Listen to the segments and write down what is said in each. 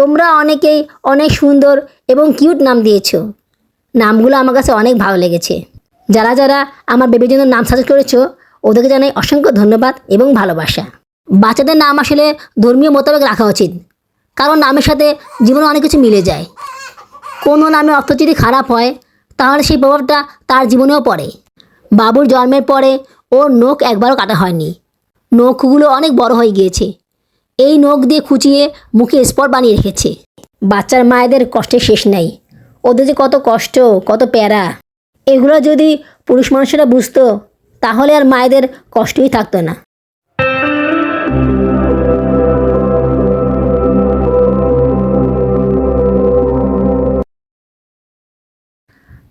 তোমরা অনেকেই অনেক সুন্দর এবং কিউট নাম দিয়েছ। নামগুলো আমার কাছে অনেক ভালো লেগেছে। যারা যারা আমার বেবির জন্য নাম সাজেস্ট করেছ, ওদেরকে জানাই অসংখ্য ধন্যবাদ এবং ভালোবাসা। বাচ্চাদের নাম আসলে ধর্মীয় মোতাবেক রাখা উচিত। কারণ নামের সাথে জীবনে অনেক কিছু মিলে যায়। কোনো নামে অর্থ যদি খারাপ হয়, তাহলে সেই প্রভাবটা তার জীবনেও পড়ে। বাবুর জন্মের পরে ওর নখ একবারও কাটা হয়নি। নখগুলো অনেক বড় হয়ে গিয়েছে। এই নখ দিয়ে খুঁচিয়ে মুখে স্পট বানিয়ে রেখেছে। বাচ্চার মায়েদের কষ্টের শেষ নেই। ওদের যে কত কষ্ট, কত প্যারা। এগুলো যদি পুরুষ মানুষেরা বুঝতো, তাহলে আর মায়েদের কষ্টই থাকতো না।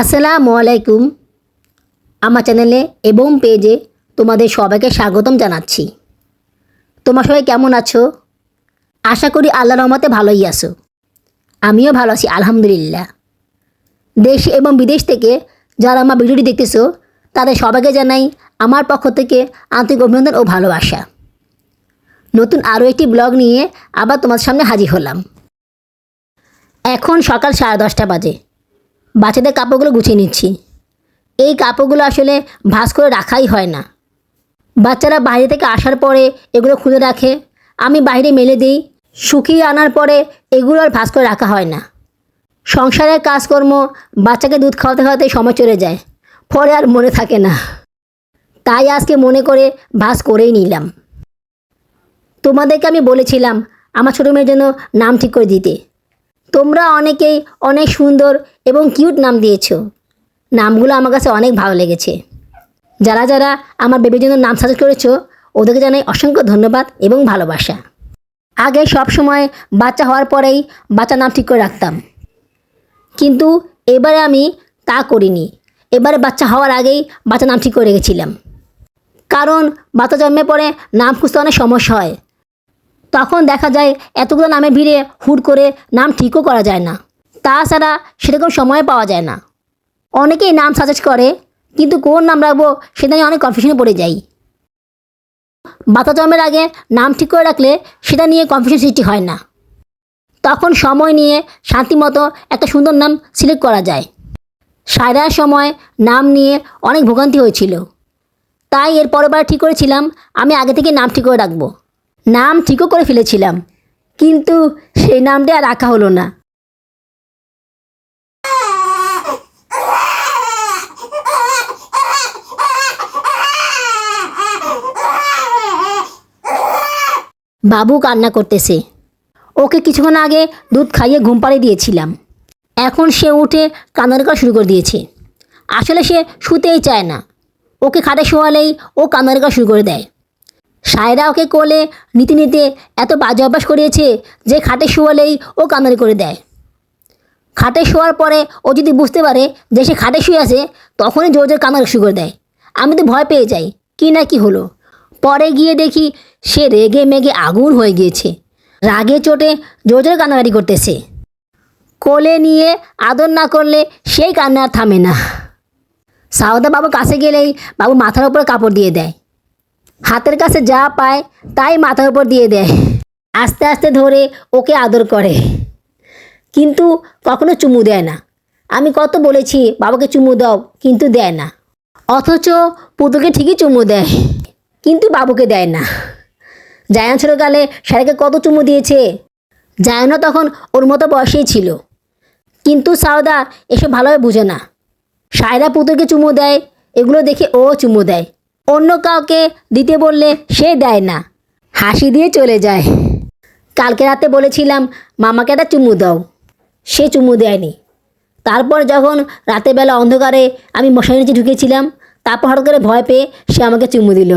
আসসালামু আলাইকুম। আমার চ্যানেলে এবং পেজে তোমাদের সবাইকে স্বাগতম জানাচ্ছি। তোমার সবাই কেমন আছো? আশা করি আল্লাহ রহমতে ভালোই আছো। আমিও ভালো আছি, আলহামদুলিল্লাহ। দেশ এবং বিদেশ থেকে যারা আমার ভিডিওটি দেখতেছো, তাদের সবাইকে জানাই আমার পক্ষ থেকে আন্তরিক অভিনন্দন ও ভালোবাসা। নতুন আরও একটি ব্লগ নিয়ে আবার তোমার সামনে হাজির হলাম। এখন সকাল সাড়ে দশটা বাজে। বাচ্চাদের কাপড়গুলো গুছিয়ে নিচ্ছি। এই কাপড়গুলো আসলে ভাঁজ করে রাখাই হয় না। বাচ্চারা বাইরে থেকে আসার পরে এগুলো খুলে রাখে। আমি বাইরে মেলে দিই। শুকিয়ে আনার পরে এগুলো আর ভাঁজ করে রাখা হয় না। সংসারের কাজকর্ম, বাচ্চাকে দুধ খাওয়াতে খাওয়াতে সময় চলে যায়। পরে আর মনে থাকে না। তাই আজকে মনে করে ভাঁজ করেই নিলাম। তোমাদেরকে আমি বলেছিলাম আমার ছোটো মেয়ের জন্য নাম ঠিক করে দিতে। তোমরা অনেকেই অনেক সুন্দর এবং কিউট নাম দিয়েছ। নামগুলো আমার কাছে অনেক ভালো লেগেছে। যারা যারা আমার বেবির জন্য নাম সাজেস্ট করেছ, ওদেরকে জানাই অসংখ্য ধন্যবাদ এবং ভালোবাসা। আগে সব সময় বাচ্চা হওয়ার পরেই বাচ্চা নাম ঠিক করে রাখতাম। কিন্তু এবারে আমি তা করিনি। এবারে বাচ্চা হওয়ার আগেই বাচ্চা নাম ঠিক করে রেখেছিলাম। কারণ বাচ্চা জন্মের পরে নাম খুঁজতে অনেক সমস্যা হয়। তখন দেখা যায় এতগুলো নামে ভিড়ে হুট করে নাম ঠিকও করা যায় না। তাছাড়া সেরকম সময় পাওয়া যায় না। অনেকেই নাম সাজেস্ট করে কিন্তু কোন নাম রাখব সেটা নিয়ে অনেক কনফিউশনে পড়ে যাই। বাচ্চা জন্মের আগে নাম ঠিক করে রাখলে সেটা নিয়ে কনফিউশন সৃষ্টি হয় না। তখন সময় নিয়ে শান্তিমতো একটা সুন্দর নাম সিলেক্ট করা যায়। সায়রার সময় নাম নিয়ে অনেক ভোগান্তি হয়েছিল। তাই এর পরের বার ঠিক করেছিলাম, আমি আগে থেকে নাম ঠিক করে রাখব। নাম ঠিকও করে ফেলেছিলাম, কিন্তু সেই নামটা আর রাখা হলো না। বাবু কান্না করতেছে। ওকে কিছুক্ষণ আগে দুধ খাইয়ে ঘুম পাড়িয়ে দিয়েছিলাম। এখন সে উঠে কান্নার করা শুরু করে দিয়েছে। আসলে সে শুতেই চায় না। ওকে খাটে শোয়ালেই ও কান্নার করা শুরু করে দেয়। সায়রা ওকে কোলে নিতে নিতে এত বাজে অভ্যাস করিয়েছে যে খাটে শোয়ালেই ও কান্নারি করে দেয়। খাটে শোয়ার পরে ও যদি বুঝতে পারে যে সে খাটে শুয়ে আছে, তখনই জোর জোর কান্নারি শুরু করে দেয়। আমি তো ভয় পেয়ে যাই, কি না কি হলো। পরে গিয়ে দেখি সে রেগে মেগে আগুন হয়ে গিয়েছে। রাগে চোটে জোর জোরে কান্নাকাটি করতেছে। কোলে নিয়ে আদর না করলে সেই কান্না আর থামে না। সাউদা বাবু কাছে গেলেই বাবু মাথার উপরে কাপড় দিয়ে দেয়। হাতের কাছে যা পায় তাই মাথার উপর দিয়ে দেয়। আস্তে আস্তে ধরে ওকে আদর করে। কিন্তু কখনো চুমু দেয় না। আমি কত বলেছি, বাবাকে চুমু দাও। কিন্তু দেয় না। অথচ পুতুকে ঠিকই চুমু দেয়। কিন্তু বাবুকে দেয় না। জায়ান ছোটকালে স্যারকে কত চুমু দিয়েছে। জায়ানও তখন ওর মতো বয়সেই ছিল। কিন্তু সাউদা এসব ভালোভাবে বুঝে না। সায়রা পুতুকে চুমু দেয়, এগুলো দেখে ও চুমু দেয়। অন্য কাউকে দিতে বললে সে দেয় না। হাসি দিয়ে চলে যায়। কালকে রাতে বলেছিলাম, মামাকে একটা চুমু দাও। সে চুমু দেয়নি। তারপর যখন রাতের বেলা অন্ধকারে আমি মশারি নিচে ঢুকেছিলাম তারপর হঠাৎ করে ভয় পেয়ে সে আমাকে চুমু দিল।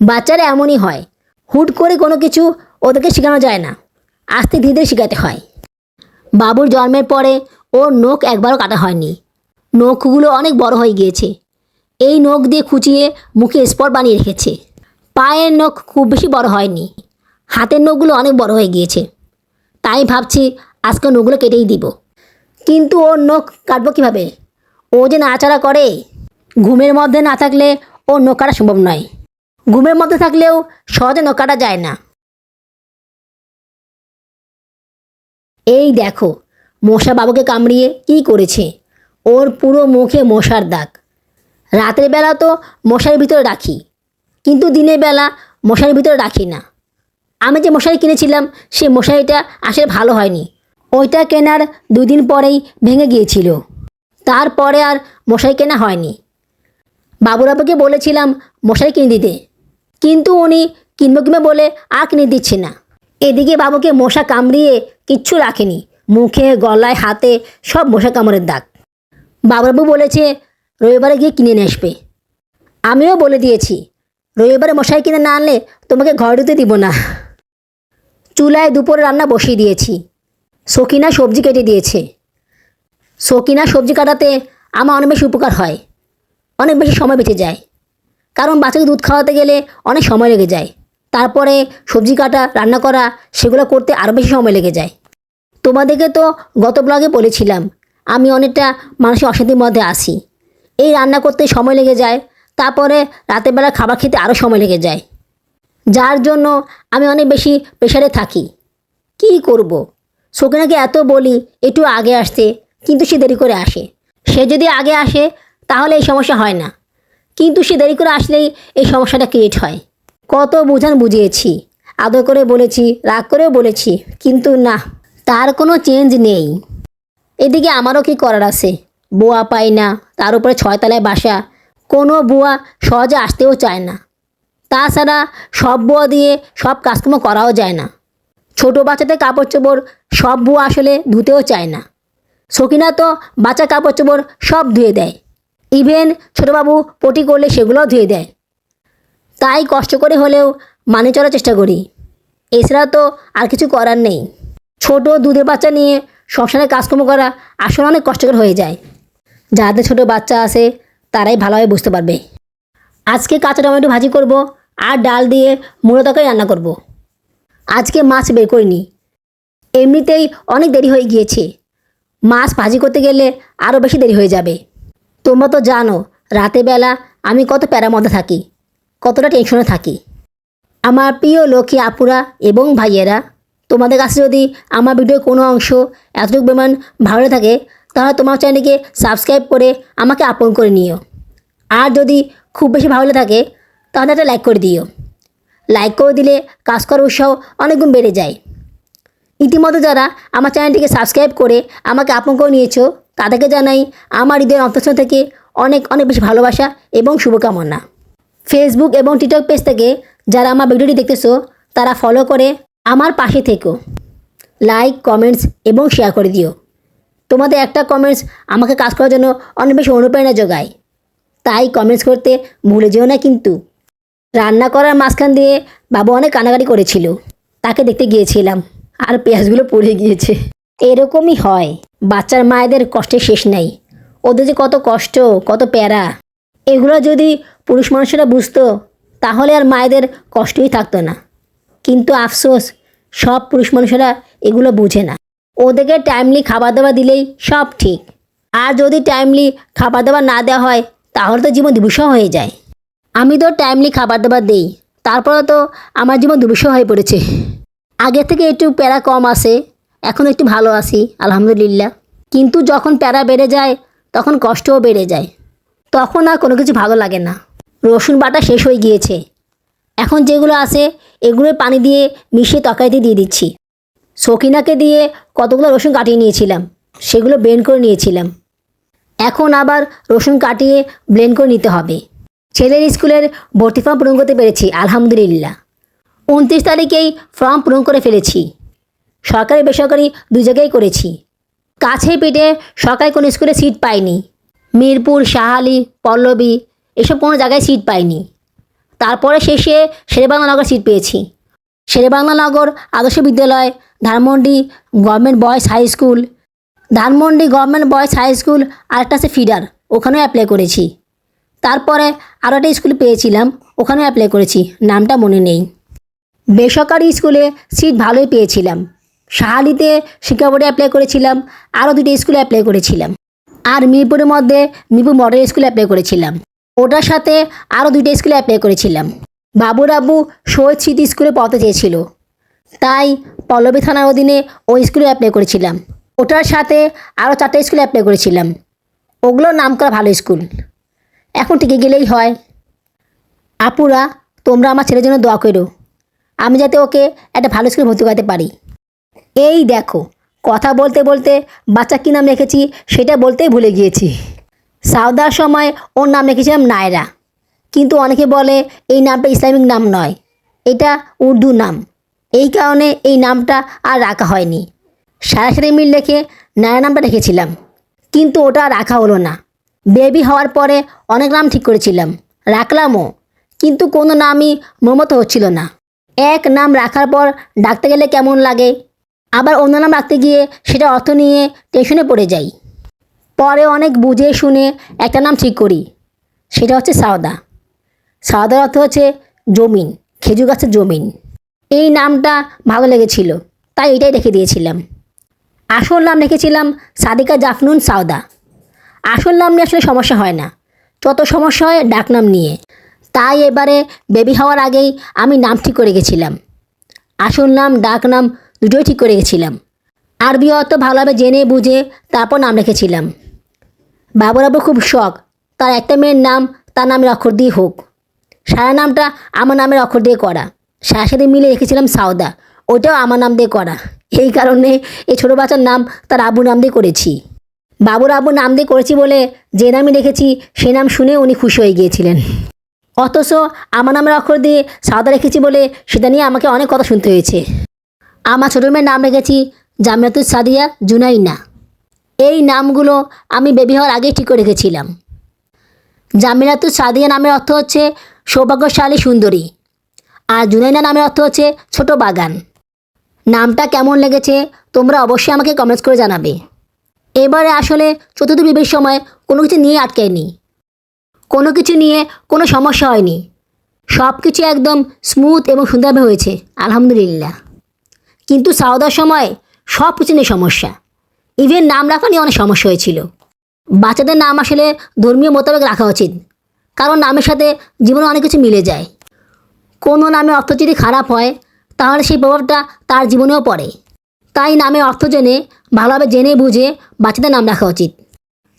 বাচ্চারা এমনই হয়। হুট করে কোনো কিছু ওদেরকে শেখানো যায় না। আস্তে ধীরে ধীরে শেখাতে হয়। বাবুর জন্মের পরে ওর নখ একবারও কাটা হয়নি। নখগুলো অনেক বড় হয়ে গিয়েছে। এই নখ দিয়ে খুঁচিয়ে মুখে স্পট বানিয়ে রেখেছে। পায়ের নখ খুব বেশি বড় হয়নি। হাতের নখগুলো অনেক বড় হয়ে গিয়েছে। তাই ভাবছি আজকে নখগুলো কেটেই দিব। কিন্তু ওর নখ কাটবো কীভাবে? ও যে নাড়াচাড়া করে ঘুমের মধ্যে না থাকলে ওর নখ কাটা সম্ভব নয়। ঘুমের মধ্যে থাকলেও সহজে নখ কাটা যায় না। এই দেখো মশা বাবুকে কামড়িয়ে কী করেছে? ওর পুরো মুখে মশার দাগ। রাতের বেলা তো মশারির ভিতরে রাখি, কিন্তু দিনের বেলা মশারির ভিতরে রাখি না। আমি যে মশারি কিনেছিলাম সেই মশারিটা আসলে ভালো হয়নি। ওইটা কেনার দুদিন পরেই ভেঙে গিয়েছিল। তারপরে আর মশারি কেনা হয়নি। বাবুরাবুকে বলেছিলাম মশারি কিনে দিতে। কিন্তু উনি কিনবো কিনবে বলে আর কিনে দিচ্ছে না। এদিকে বাবুকে মশা কামড়িয়ে কিচ্ছু রাখেনি। মুখে, গলায়, হাতে সব মশা কামড়ের দাগ। বাবুরাবু বলেছে, রবিবারে গিয়ে কিনে নিয়ে আসবে। আমিও বলে দিয়েছি, রবিবারে মশাই কিনে না আনলে তোমাকে ঘর ঢুকতে দিব না। চুলায় দুপুরে রান্না বসিয়ে দিয়েছি। সকিনা সবজি কেটে দিয়েছে। সকিনা সবজি কাটাতে আমার অনেক বেশি উপকার হয়। অনেক বেশি সময় বেঁচে যায়। কারণ বাচ্চাকে দুধ খাওয়াতে গেলে অনেক সময় লেগে যায়। তারপরে সবজি কাটা, রান্না করা, সেগুলো করতে আরও বেশি সময় লেগে যায়। তোমাদেরকে তো গত ব্লগে বলেছিলাম, আমি অনেকটা মানসিক অশান্তির মধ্যে আসি এই রান্না করতে সময় লেগে যায়, তারপরে রাতের বেলা খাবার খেতে আরও সময় লেগে যায়। যার জন্য আমি অনেক বেশি প্রেশারে থাকি। কী করব। সকিনাকে এত বলি, একটু আগে আসতে, কিন্তু সে দেরি করে আসে। সে যদি আগে আসে তাহলে এই সমস্যা হয় না। কিন্তু সে দেরি করে আসলেই এই সমস্যাটা ক্রিয়েট হয়। কত বোঝান বুঝিয়েছি। আদর করে বলেছি, রাগ করেও বলেছি, কিন্তু না, তার কোনো চেঞ্জ নেই। এদিকে আমারও কি করার আছে? বুয়া পাই না, তার উপরে ছয়তলায় বাসা। কোনো বুয়া সহজে আসতেও চায় না। তাছাড়া সব বুয়া দিয়ে সব কাজকর্ম করাও যায় না। ছোটো বাচ্চাদের কাপড় চোপড় সব বুয়া আসলে ধুতেও চায় না। সকিনা তো বাচ্চা কাপড় চোপড় সব ধুয়ে দেয়। ইভেন ছোটোবাবু পটি করলে সেগুলোও ধুয়ে দেয়। তাই কষ্ট করে হলেও মানে চলার চেষ্টা করি। এছাড়া তো আর কিছু করার নেই। ছোট দুধের বাচ্চা নিয়ে সংসারে কাজকর্ম করা আসলে অনেক কষ্টকর হয়ে যায়। যাদের ছোট বাচ্চা আছে, তারাই ভালোভাবে বুঝতে পারবে। আজকে কাঁচা টমেটো ভাজি করব আর ডাল দিয়ে মুড়ো তরকারি রান্না করব। আজকে মাছ বের করিনি। এমনিতেই অনেক দেরি হয়ে গিয়েছে। মাছ ভাজি করতে গেলে আরও বেশি দেরি হয়ে যাবে। তোমরা তো জানো রাতের বেলা আমি কত প্যারার মধ্যে থাকি, কতটা টেনশনে থাকি। আমার প্রিয় লক্ষ্মী আপুরা এবং ভাইয়েরা, তোমাদের কাছে যদি আমার ভিডিওর কোনো অংশ এতটুকু পরিমাণ ভালো থাকে, তাহলে তোমার চ্যানেলটিকে সাবস্ক্রাইব করে আমাকে আপন করে নিও। আর যদি খুব বেশি ভালো থাকে, তাহলে একটা লাইক করে দিও। লাইক করে দিলে কাজ করার উৎসাহ অনেক গুণ বেড়ে যায়। ইতিমধ্যে যারা আমার চ্যানেলটিকে সাবস্ক্রাইব করে আমাকে আপন করে নিয়েছো তাদেরকে জানাই আমার হৃদয়ের অন্তঃস্থল থেকে অনেক অনেক বেশি ভালোবাসা এবং শুভকামনা। ফেসবুক এবং টিকটক পেজ থেকে যারা আমার ভিডিওটি দেখতেছো, তারা ফলো করে আমার পাশে থেকো। লাইক কমেন্টস এবং শেয়ার করে দিও। তোমাদের একটা কমেন্টস আমাকে কাজ করার জন্য অনেক বেশি অনুপ্রেরণা যোগায়। তাই কমেন্টস করতে ভুলে যেও না কিন্তু। রান্না করার মাঝখান দিয়ে বাবু অনেক কানাকাটি করেছিল। তাকে দেখতে গিয়েছিলাম আর পেঁয়াজগুলো পড়ে গিয়েছে। এরকমই হয়। বাচ্চার মায়েদের কষ্টের শেষ নাই। ওদের যে কত কষ্ট, কত প্যারা। এগুলো যদি পুরুষ মানুষেরা বুঝতো, তাহলে আর মায়েদের কষ্টই থাকতো না। কিন্তু আফসোস, সব পুরুষ মানুষেরা এগুলো বুঝে না। ওদেরকে টাইমলি খাবার দাবার দিলেই সব ঠিক। আর যদি টাইমলি খাবার দাবার না দেওয়া হয়, তাহলে তো জীবন দুর্বিষহ হয়ে যায়। আমি তো টাইমলি খাবার দাবার দিই তারপরে তো আমার জীবন দুর্বিষহ হয়ে পড়েছে। আগে থেকে একটু প্যারা কম আসে এখন একটু ভালো আছি, আলহামদুলিল্লাহ। কিন্তু যখন প্যারা বেড়ে যায়, তখন কষ্টও বেড়ে যায়। তখন আর কোনো কিছু ভালো লাগে না। রসুন বাটা শেষ হয়ে গিয়েছে। এখন যেগুলো আছে এগুলো পানি দিয়ে মিশিয়ে তরকারিতে দিয়ে দিচ্ছি। সকিনাকে দিয়ে কতগুলো রসুন কাটিয়ে নিয়েছিলাম, সেগুলো ব্লেন্ড করে নিয়েছিলাম। এখন আবার রসুন কাটিয়ে ব্লেন্ড করে নিতে হবে। ছেলের স্কুলের ভর্তি ফর্ম পূরণ করতে পেরেছি, আলহামদুলিল্লাহ। উনত্রিশ তারিখেই ফর্ম পূরণ করে ফেলেছি। সরকারি, বেসরকারি দুই জায়গায় করেছি। কাছে পিঠে সরকারি কোনো স্কুলে সিট পাইনি মিরপুর, শাহালি, পল্লবী, এসব কোনো জায়গায় সিট পাইনি তারপরে শেষে শেরেবাংলানগর সিট পেয়েছি। Sher e Bangla Nagar Adarsha Bidyalaya, Dhanmondi government boys high school Dhanmondi government boys high school আরেকটা আছে ফিডার ওখানেও অ্যাপ্লাই করেছি। তারপরে আরও একটা স্কুল পেয়েছিলাম, ওখানেও অ্যাপ্লাই করেছি, নামটা মনে নেই। বেসরকারি স্কুলে সিট ভালোই পেয়েছিলাম। শাহালিতে শিক্ষা বোর্ডে অ্যাপ্লাই করেছিলাম, আরও দুটো স্কুলে অ্যাপ্লাই করেছিলাম। আর মিরপুরের মধ্যে মিরপুর মডেল স্কুলে অ্যাপ্লাই করেছিলাম। ওটার সাথে আরও দুইটা স্কুলে অ্যাপ্লাই করেছিলাম। বাবুর আব্বু শহীদ স্মৃতি স্কুলে পড়তে চেয়েছিল। তাই পল্লবী থানার অধীনে ওই স্কুলে অ্যাপ্লাই করেছিলাম। ওটার সাথে আরও চারটে স্কুলে অ্যাপ্লাই করেছিলাম। ওগুলোর নাম করা ভালো স্কুল এখন টিকে গেলেই হয়। আপুরা, তোমরা আমার ছেলের জন্য দোয়া করো। আমি যাতে ওকে একটা ভালো স্কুলে ভর্তি করাতে পারি। এই দেখো, কথা বলতে বলতে বাচ্চা কী নাম রেখেছি সেটা বলতেই ভুলে গিয়েছি। সাউদার সময় ওর নাম রেখেছিলাম নায়রা। কিন্তু অনেকে বলে এই নামটা ইসলামিক নাম নয়, এটা উর্দু নাম। এই কারণে এই নামটা আর রাখা হয়নি। সারাসারি মিল রেখে নায়রা নামটা রেখেছিলাম। কিন্তু ওটা রাখা হলো না। বেবি হওয়ার পরে অনেক নাম ঠিক করেছিলাম, রাখলামও। কিন্তু কোনো নামই মমতো হচ্ছিল না। এক নাম রাখার পর ডাকতে গেলে কেমন লাগে? আবার অন্য নাম রাখতে গিয়ে সেটা অর্থ নিয়ে টেনশনে পড়ে যাই। পরে অনেক বুঝে শুনে একটা নাম ঠিক করি, সেটা হচ্ছে সাওদা। সাওদার অর্থ হচ্ছে জমিন, খেজুর গাছের জমিন। এই নামটা ভালো লেগেছিল, তাই এটাই রেখে দিয়েছিলাম। আসল নাম রেখেছিলাম সাদিকা জাফনুন সাওদা। আসল নাম নিয়ে আসলে সমস্যা হয় না, যত সমস্যা হয় ডাকনাম নিয়ে। তাই এবারে বেবি হওয়ার আগেই আমি নাম ঠিক করে গেছিলাম আসল নাম, ডাক নাম দুটোই ঠিক করে গেছিলাম। আরবি অত ভালোভাবে জেনে বুঝে তারপর নাম রেখেছিলাম বাবুর আবু খুব শখ, তার একটা মেয়ের নাম তার নামের অক্ষর দিয়ে হোক। সারা নামটা আমার নামের অক্ষর দিয়ে করা। সারা সাথে মিলে রেখেছিলাম সাউদা ওটাও আমার নাম দিয়ে করা। এই কারণে এই ছোটো বাচ্চার নাম তার আবু নাম দিয়ে করেছি। বাবুর আবু নাম দিয়ে করেছি বলে যে নামই রেখেছি সে নাম শুনে উনি খুশি হয়ে গিয়েছিলেন। অথচ আমার নামের অক্ষর দিয়ে সাউদা রেখেছি বলে সেটা নিয়ে আমাকে অনেক কথা শুনতে হয়েছে। আমার মেয়ের নাম রেখেছি জামিয়াতুল সাদিয়া জুনাইনা। এই নামগুলো আমি বেবি হওয়ার আগেই ঠিক করে রেখেছিলাম। জামিনাতুল সাদিয়া নামের অর্থ হচ্ছে সৌভাগ্যশালী সুন্দরী আর জুনাইনা নামের অর্থ হচ্ছে ছোট বাগান। নামটা কেমন লেগেছে তোমরা অবশ্যই আমাকে কমেন্টস করে জানাবে। এবারে আসলে চতুর্থ বিবের সময় কোনো কিছু নিয়ে আটকায়নি কোনো কিছু নিয়ে কোনো সমস্যা হয়নি। সব কিছু একদম স্মুথ এবং সুন্দরভাবে হয়েছে, আলহামদুলিল্লাহ। কিন্তু সাউদার সময় সব কিছু নিয়ে সমস্যা। ইভেন নাম রাখা নিয়ে অনেক সমস্যা হয়েছিল। বাচ্চাদের নাম আসলে ধর্মীয় মোতাবেক রাখা উচিত। কারণ নামের সাথে জীবনে অনেক কিছু মিলে যায়। কোনো নামে অর্থ যদি খারাপ হয়, তাহলে সেই প্রভাবটা তার জীবনেও পড়ে। তাই নামে অর্থ জেনে, ভালোভাবে জেনে বুঝে বাচ্চাদের নাম রাখা উচিত।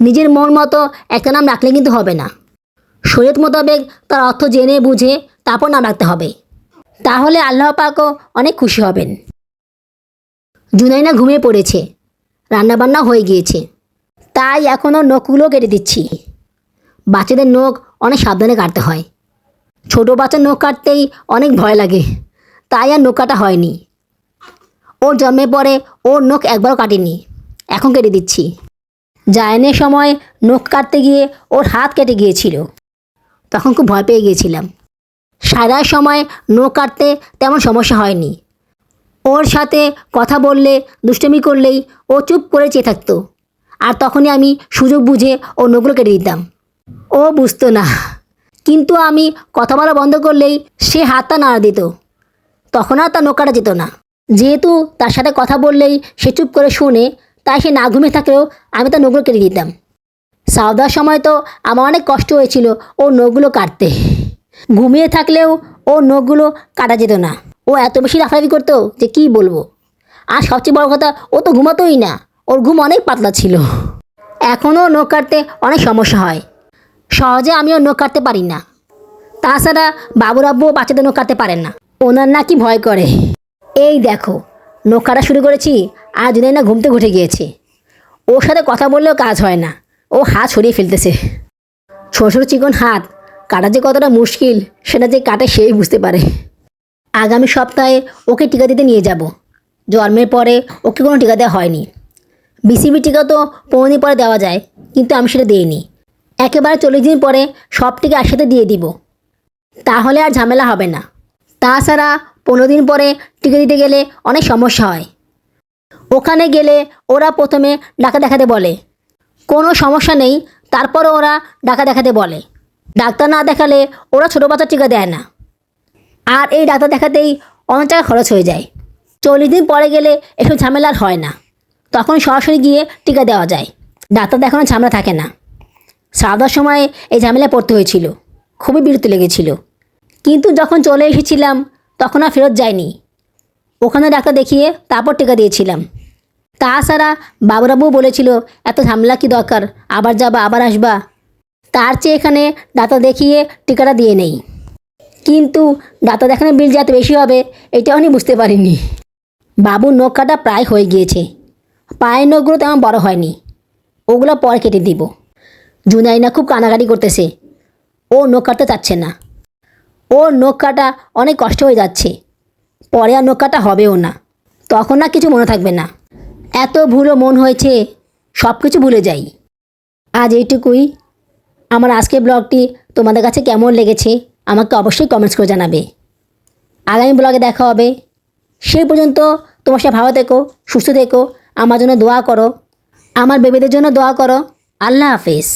নিজের মন মতো একটা নাম রাখলে কিন্তু হবে না। শরীয়ত মোতাবেক তার অর্থ জেনে বুঝে তারপর নাম রাখতে হবে। তাহলে আল্লাহ পাকও অনেক খুশি হবেন। জুনাইনা ঘুমিয়ে পড়েছে। রান্নাবান্না হয়ে গিয়েছে। তাই এখনও নখগুলো কেটে দিচ্ছি। বাচ্চাদের নখ অনেক সাবধানে কাটতে হয়। ছোটো বাচ্চার নখ কাটতেই অনেক ভয় লাগে। তাই আর নখ কাটা হয়নি। ওর জন্মের পরে ওর নখ একবারও কাটেনি। এখন কেটে দিচ্ছি। জায়নের সময় নখ কাটতে গিয়ে ওর হাত কেটে গিয়েছিল। তখন খুব ভয় পেয়ে গিয়েছিলাম। সারার সময় নখ কাটতে তেমন সমস্যা হয়নি। ওর সাথে কথা বললে, দুষ্টমি করলেই ও চুপ করে চেয়ে থাকতো। আর তখনই আমি সুযোগ বুঝে ও নখগুলো কেটে দিতাম। ও বুঝতো না। কিন্তু আমি কথা বলা বন্ধ করলেই সে হাতটা নাড়া দিত। তখন আর তার নখ কাটা যেত না। যেহেতু তার সাথে কথা বললেই সে চুপ করে শুনে, তাই সে না ঘুমিয়ে থাকলেও আমি তার নখগুলো কেটে দিতাম। সাউদার সময় তো আমার অনেক কষ্ট হয়েছিল ও নখগুলো কাটতে। ঘুমিয়ে থাকলেও ও নখগুলো কাটা যেত না। ও এত বেশি লাফালাফি করতো যে কি বলব? আর সবচেয়ে বড় কথা, ও তো ঘুমাতোই না। ওর ঘুম অনেক পাতলা ছিল। এখনও নখ কাটতে অনেক সমস্যা হয়। সহজে আমিও নখ কাটতে পারি না। তাছাড়া বাবুর আব্বুও বাচ্চাদের নখ কাটতে পারেন না। ওনার নাকি ভয় করে। এই দেখো নখ কাটা শুরু করেছি, আর যদি না ঘুমতে ঘুটে গিয়েছে। ওর সাথে কথা বললেও কাজ হয় না। ও হাত সরিয়ে ফেলতেছে। ছোটো ছোটো চিকন হাত, কাটা যে কতটা মুশকিল, সেটা যে কাটে সেই বুঝতে পারে। আগামী সপ্তাহে ওকে টিকা দিতে নিয়ে যাব। জন্মের পরে ওকে কোনো টিকা দেওয়া হয়নি। বিসিবি টিকা তো পনেরো দিন পরে দেওয়া যায়, কিন্তু আমি সেটা দিইনি। একেবারে চল্লিশ দিন পরে সব টিকা একসাথে দিয়ে দিব। তাহলে আর ঝামেলা হবে না। তাছাড়া পনেরো দিন পরে টিকা দিতে গেলে অনেক সমস্যা হয়। ওখানে গেলে ওরা প্রথমে ডাকা দেখাতে বলে। কোনো সমস্যা নেই, তারপরও ওরা ডাকা দেখাতে বলে। ডাক্তার না দেখালে ওরা ছোটো বাচ্চার টিকা দেয় না। আর এই ডাক্তার দেখাতেই অনেক টাকা খরচ হয়ে যায়। চল্লিশ দিন পরে গেলে এসব ঝামেলা আর হয় না। তখন সরাসরি গিয়ে টিকা দেওয়া যায়। ডাক্তার দেখানোর ঝামেলা থাকে না। সাদার সময় এই ঝামেলা পড়তে হয়েছিল। খুবই বিরক্ত লেগেছিল। কিন্তু যখন চলে এসেছিলাম, তখন আর ফেরত যায়নি ওখানে ডাক্তার দেখিয়ে তারপর টিকা দিয়েছিলাম। তাছাড়া বাবুরাবু বলেছিল, এত ঝামেলা কি দরকার? আবার যাবা, আবার আসবা। তার চেয়ে এখানে ডাক্তার দেখিয়ে টিকাটা দিয়ে নেই। কিন্তু ডাক্তার দেখানোর বিল যাতে বেশি হবে, এটা আমি বুঝতে পারিনি। বাবুর নখ কাটা প্রায় হয়ে গিয়েছে। পায়ের নখগুলো তেমন বড় হয়নি। ওগুলো পরে কেটে দিব। জুনাইনা খুব কানাকাটি করতেছে। ও নখ কাটতে চাচ্ছে না। ওর নখ কাটা অনেক কষ্ট হয়ে যাচ্ছে। পরে আর নখ কাটা হবেও না। তখন না কিছু মনে থাকবে না। এত ভুলও মন হয়েছে সব কিছু ভুলে যাই। আজ এইটুকুই। আমার আজকের ব্লগটি তোমাদের কাছে কেমন লেগেছে? আমাকে অবশ্যই কমেন্টস করে জানাবে। আগামী ব্লগে দেখা হবে। সেই পর্যন্ত তোমার সাথে ভালো থেকো, সুস্থ থেকো, আমার জন্য দোয়া করো, আমার বেবিদের জন্য দোয়া করো। আল্লাহ হাফেজ।